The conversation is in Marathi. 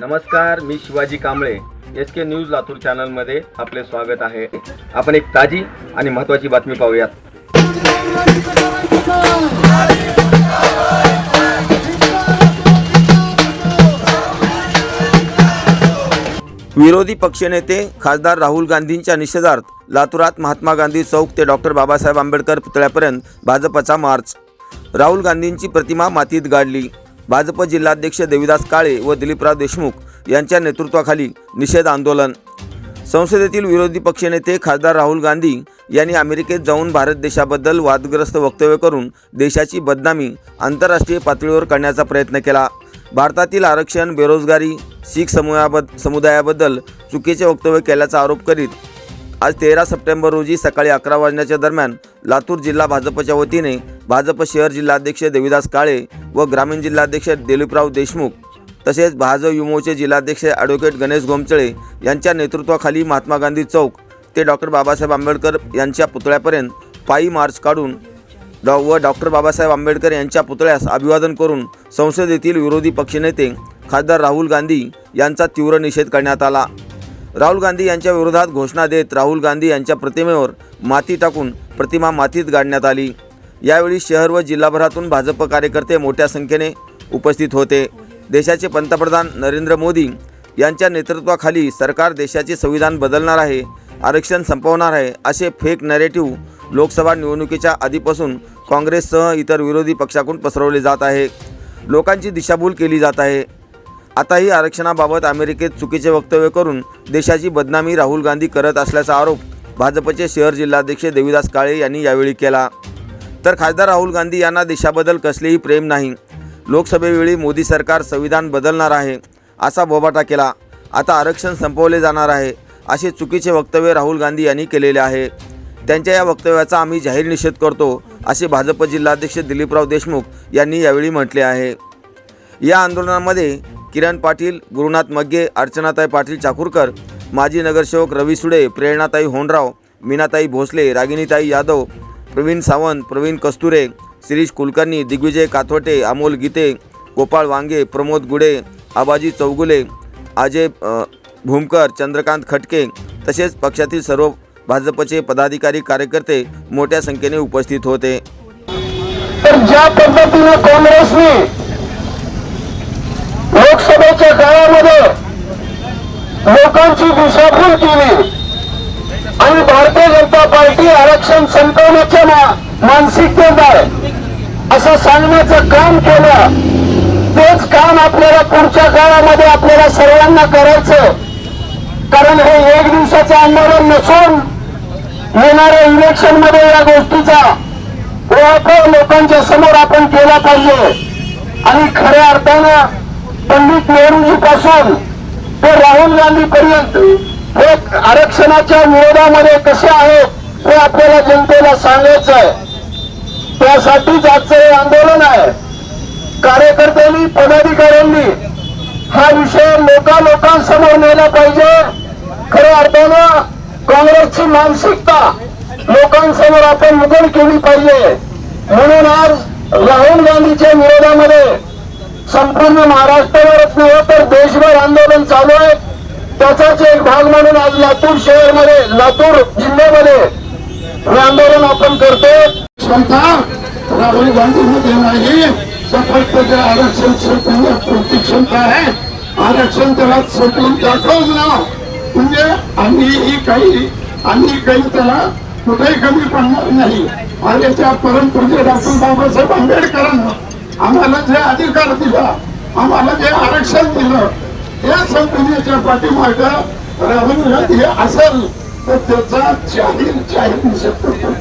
नमस्कार मी Shivaji Kamble. S K news Latur चॅनलमध्ये आपले स्वागत आहे. आपण एक ताजी आणि महत्त्वाची बातमी पाहूयात. विरोधी पक्षनेते खासदार राहुल गांधींच्या निषेधार्थ लातूरात महात्मा गांधी चौक ते डॉक्टर बाबासाहेब आंबेडकर पुतळ्यापर्यंत भाजपचा मार्च. राहुल गांधींची प्रतिमा मातीत गाडली. भाजप जिल्हाध्यक्ष देविदास काळे व दिलीपराव देशमुख यांच्या नेतृत्वाखाली निषेध आंदोलन. संसदेतील विरोधी पक्षनेते खासदार राहुल गांधी यांनी अमेरिकेत जाऊन भारत देशाबद्दल वादग्रस्त वक्तव्य करून देशाची बदनामी आंतरराष्ट्रीय पातळीवर करण्याचा प्रयत्न केला. भारतातील आरक्षण बेरोजगारी शीख समूहाबद समुदायाबद्दल चुकीचे वक्तव्य केल्याचा आरोप करीत आज तेरा सप्टेंबर रोजी सकाळी अकरा वाजण्याच्या दरम्यान लातूर जिल्हा भाजपच्या वतीने भाजप शहर जिल्हाध्यक्ष देविदास काळे व ग्रामीण जिल्हाध्यक्ष दिलीपराव देशमुख तसेच भाजप युमोचे जिल्हाध्यक्ष ॲडव्होकेट गणेश गोमचळे यांच्या नेतृत्वाखाली महात्मा गांधी चौक ते डॉक्टर बाबासाहेब आंबेडकर यांच्या पुतळ्यापर्यंत पायी मार्च काढून डॉ व डॉक्टर बाबासाहेब आंबेडकर यांच्या पुतळ्यास अभिवादन करून संसदेतील विरोधी पक्षनेते खासदार राहुल गांधी यांचा तीव्र निषेध करण्यात आला. राहुल गांधी यांच्या विरोधात घोषणा देत राहुल गांधी यांच्या प्रतिमेवर माती टाकून प्रतिमा मातीत गाडण्यात आली. यावेळी शहर व जिल्हाभरातून भाजप कार्यकर्ते मोठ्या संख्येने उपस्थित होते. देशाचे पंतप्रधान नरेंद्र मोदी यांच्या नेतृत्वाखाली सरकार देशाचे संविधान बदलणार आहे आरक्षण संपवणार आहे असे फेक नॅरेटिव्ह लोकसभा निवडणुकीच्या आधीपासून काँग्रेससह इतर विरोधी पक्षाकडून पसरवले जात आहे लोकांची दिशाभूल केली जात आहे. आताही आरक्षणाबाबत अमेरिकेत चुकीचे वक्तव्य करून देशाची बदनामी राहुल गांधी करत असल्याचा आरोप भाजपचे शहर जिल्हाध्यक्ष देविदास काळे यांनी यावेळी केला. तर खासदार राहुल गांधी यांना देशाबद्दल कसलेही प्रेम नाही. लोकसभेवेळी मोदी सरकार संविधान बदलणार आहे असा बोबाटा केला. आता आरक्षण संपवले जाणार आहे असे चुकीचे वक्तव्य राहुल गांधी यांनी केलेले आहे. त्यांच्या या वक्तव्याचा आम्ही जाहीर निषेध करतो असे भाजप जिल्हाध्यक्ष दिलीपराव देशमुख यांनी यावेळी म्हटले आहे. या आंदोलनामध्ये किरण पाटील गुरुनाथ मग्गे अर्चनाताई पाटील चाकूरकर माजी नगरसेवक रवी सुडे प्रेरणाताई होंडराव मीनाताई भोसले रागिनीताई यादव प्रवीण सावंत प्रवीण कस्तुरे शिरीष कुलकर्णी दिग्विजय काथोटे अमोल गीते गोपाळ वांगे प्रमोद गुडे आबाजी चौगुले अजय भूमकर चंद्रकांत खटके तसेच पक्षातील सर्व भाजपचे पदाधिकारी कार्यकर्ते मोठ्या संख्येने उपस्थित होते. तर ज्या पद्धतीने काँग्रेसने कोरोनाच्या काळामध्ये लोकांची दिशाभूल केली आणि भारतीय जनता पार्टी आरक्षण संपवण्याच्या ना मानसिकतेत आहे. असं सांगण्याचं काम केलं. तेच काम आपल्याला पुढच्या काळामध्ये आपल्याला सर्वांना करायचं. कारण हे एक दिवसाचं आंदोलन नसून येणाऱ्या इलेक्शनमध्ये या गोष्टीचा वापर लोकांच्या समोर आपण केला पाहिजे. आणि खऱ्या अर्थानं पंडित नेहरूजी पासून ते राहुल गांधी पर्यंत हे आरक्षणाच्या विरोधामध्ये कसे आहेत हे आपल्याला जनतेला सांगायचं आहे. त्यासाठीच आजचं हे आंदोलन आहे. कार्यकर्त्यांनी पदाधिकाऱ्यांनी हा विषय लोका लोकांसमोर नेला पाहिजे. खऱ्या अर्थानं काँग्रेसची मानसिकता लोकांसमोर आपण उघड केली पाहिजे. म्हणून आज राहुल गांधीच्या विरोधामध्ये संपूर्ण महाराष्ट्रावरच नव्हे तर देशभर आंदोलन चालू आहे. त्याचाच एक भाग म्हणून आज लातूर शहरमध्ये लातूर जिल्ह्यामध्ये हे आंदोलन आपण करतोय. राहुल गांधी गांधीमध्ये नाही. आरक्षण संपवण्यात क्षमता आहे. आरक्षण त्याला संपवून दाखवून ना म्हणजे आम्ही काही आम्ही काही त्याला कुठेही कमी पडणार नाही. आणि त्या डॉक्टर बाबासाहेब आंबेडकरांना आम्हाला जे अधिकार दिला आम्हाला जे आरक्षण दिलं हे संपवण्याच्या पाठीमाग राहुल गांधी असेल तर त्याचा जाहीर जाहीर निषेध करतो.